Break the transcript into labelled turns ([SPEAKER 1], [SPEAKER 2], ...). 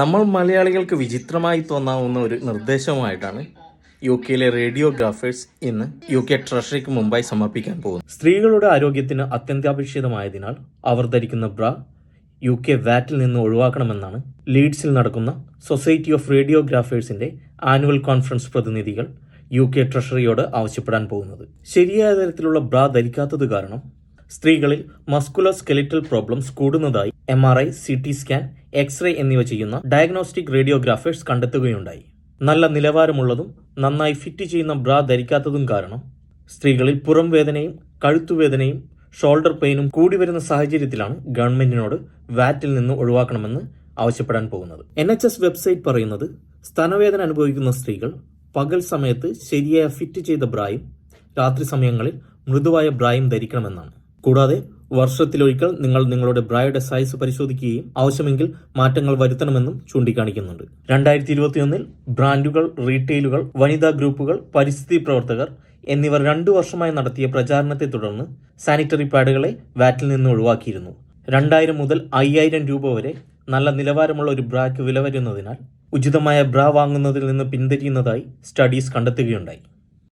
[SPEAKER 1] നമ്മൾ മലയാളികൾക്ക് വിചിത്രമായി തോന്നാവുന്ന ഒരു നിർദ്ദേശവുമായിട്ടാണ് യു കെയിലെ റേഡിയോഗ്രാഫേഴ്സ് ഇന്ന് യു കെ ട്രഷറിക്ക് മുമ്പായി സമർപ്പിക്കാൻ പോകുന്നത്. സ്ത്രീകളുടെ ആരോഗ്യത്തിന് അത്യന്താപേക്ഷിതമായതിനാൽ അവർ ധരിക്കുന്ന ബ്ര യു കെ വാറ്റിൽ നിന്ന് ഒഴിവാക്കണമെന്നാണ് ലീഡ്സിൽ നടക്കുന്ന സൊസൈറ്റി ഓഫ് റേഡിയോഗ്രാഫേഴ്സിന്റെ ആനുവൽ കോൺഫറൻസ് പ്രതിനിധികൾ യു കെ ട്രഷറിയോട് ആവശ്യപ്പെടാൻ പോകുന്നത്. ശരിയായ തരത്തിലുള്ള ബ്ര ധരിക്കാത്തത് കാരണം സ്ത്രീകളിൽ muscular skeletal problems കൂടുന്നതായി M R I C T scan x-ray എന്നിവ ചെയ്യുന്ന ഡയഗ്നോസ്റ്റിക് റേഡിയോഗ്രാഫേഴ്സ് കണ്ടെത്തുകയുണ്ടായി. നല്ല നിലവാരമുള്ളതും നന്നായി ഫിറ്റ് ചെയ്യുന്ന ബ്രാ ധരിക്കാത്തതും കാരണം സ്ത്രീകളിൽ പുറം വേദനയും കഴുത്തുവേദനയും ഷോൾഡർ പെയിനും കൂടി വരുന്ന സാഹചര്യത്തിലാണ് ഗവൺമെന്റിനോട് വാറ്റിൽ നിന്ന് ഒഴിവാക്കണമെന്ന് ആവശ്യപ്പെടാൻ പോകുന്നത്. എൻ എച്ച് എസ് വെബ്സൈറ്റ് പറയുന്നത് സ്തനവേദന അനുഭവിക്കുന്ന സ്ത്രീകൾ പകൽ സമയത്ത് ശരിയായ ഫിറ്റ് ചെയ്ത ബ്രായും രാത്രി സമയങ്ങളിൽ മൃദുവായ ബ്രായും ധരിക്കണമെന്നാണ്. കൂടാതെ വർഷത്തിലൊരിക്കൽ നിങ്ങൾ നിങ്ങളുടെ ബ്രായുടെ സൈസ് പരിശോധിക്കുകയും ആവശ്യമെങ്കിൽ മാറ്റങ്ങൾ വരുത്തണമെന്നും ചൂണ്ടിക്കാണിക്കുന്നുണ്ട്. രണ്ടായിരത്തി ഇരുപത്തിയൊന്നിൽ ബ്രാൻഡുകൾ റീറ്റെയിലുകൾ വനിതാ ഗ്രൂപ്പുകൾ പരിസ്ഥിതി പ്രവർത്തകർ എന്നിവർ രണ്ടു വർഷമായി നടത്തിയ പ്രചാരണത്തെ തുടർന്ന് സാനിറ്ററി പാഡുകളെ വാറ്റിൽ നിന്ന് ഒഴിവാക്കിയിരുന്നു. രണ്ടായിരം മുതൽ അയ്യായിരം രൂപ വരെ നല്ല നിലവാരമുള്ള ഒരു ബ്രാക്ക് വില വരുന്നതിനാൽ ഉചിതമായ ബ്ര വാങ്ങുന്നതിൽ നിന്ന് പിന്തിരിയുന്നതായി സ്റ്റഡീസ് കണ്ടെത്തുകയുണ്ടായി.